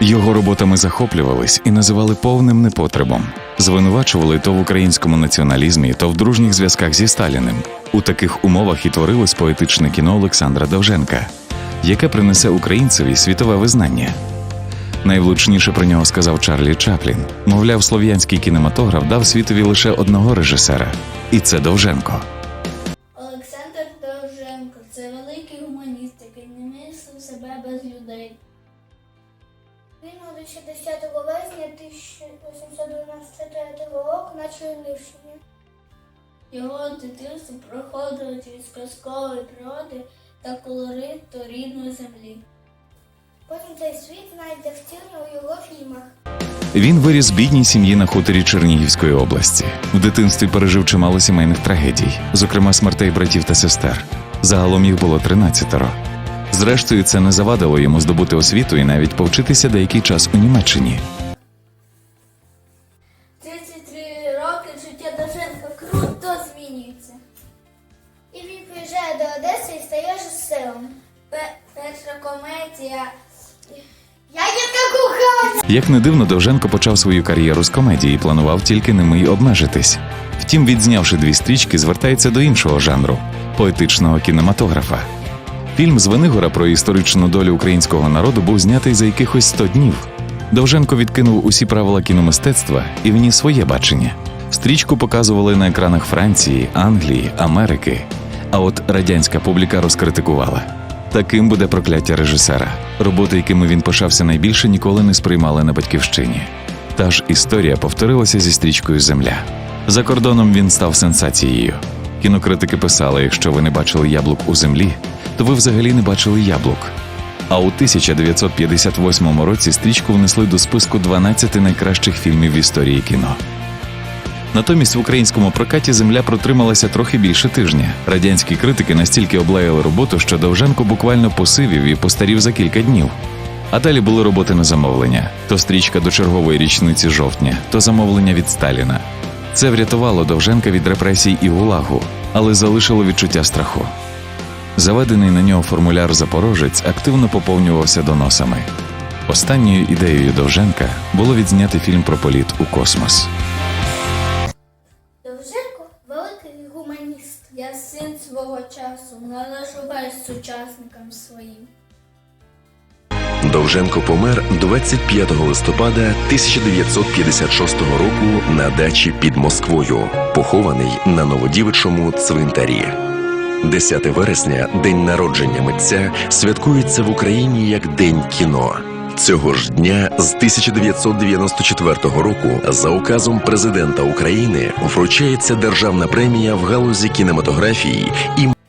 Його роботами захоплювались і називали повним непотребом. Звинувачували то в українському націоналізмі, то в дружніх зв'язках зі Сталіним. У таких умовах і творилось поетичне кіно Олександра Довженка, яке принесе українцеві світове визнання. Найвлучніше про нього сказав Чарлі Чаплін. Мовляв, слов'янський кінематограф дав світові лише одного режисера, і це Довженко. Олександр Довженко це великий гуманіст, який не мислив себе без людей. Він народився 10 вересня 1894 року на Чернівщині. Його дитинство проходило через казкові природи та колориту рідної землі. Потім цей світ знайде втілення у його фільмах. Він виріс в бідній сім'ї на хуторі Чернігівської області. В дитинстві пережив чимало сімейних трагедій, зокрема смертей братів та сестер. Загалом їх було 13. Зрештою, це не завадило йому здобути освіту і навіть повчитися деякий час у Німеччині. 33 роки життя Довженка круто змінюється. І він приїжджає до Одеси і стає режисером. Пе- перша комедія. Я є! Як не дивно, Довженко почав свою кар'єру з комедії і планував тільки ними й обмежитись. Втім, відзнявши дві стрічки, звертається до іншого жанру поетичного кінематографа. Фільм з Венигора про історичну долю українського народу був знятий за якихось 100 днів. Довженко відкинув усі правила кіномистецтва і вніс своє бачення. Стрічку показували на екранах Франції, Англії, Америки. А от радянська публіка розкритикувала. Таким буде прокляття режисера. Роботи, якими він пишався найбільше, ніколи не сприймали на батьківщині. Та ж історія повторилася зі стрічкою Земля. За кордоном він став сенсацією. Кінокритики писали: якщо ви не бачили яблук у землі, то ви взагалі не бачили яблук. А у 1958 році стрічку внесли до списку 12 найкращих фільмів в історії кіно. Натомість в українському прокаті земля протрималася трохи більше тижня. Радянські критики настільки облаяли роботу, що Довженко буквально посивів і постарів за кілька днів. А далі були роботи на замовлення: то стрічка до чергової річниці жовтня, то замовлення від Сталіна. Це врятувало Довженка від репресій і гулагу, але залишило відчуття страху. Заведений на нього формуляр Запорожець активно поповнювався доносами. Останньою ідеєю Довженка було відзняти фільм про політ у космос. Довженко великий гуманіст. Я син свого часу, належу весь сучасникам своїм. Довженко помер 25 листопада 1956 року на дачі під Москвою, похований на Новодівичому цвинтарі. 10 вересня, день народження митця, святкується в Україні як День кіно. Цього ж дня з 1994 року за указом президента України вручається державна премія в галузі кінематографії і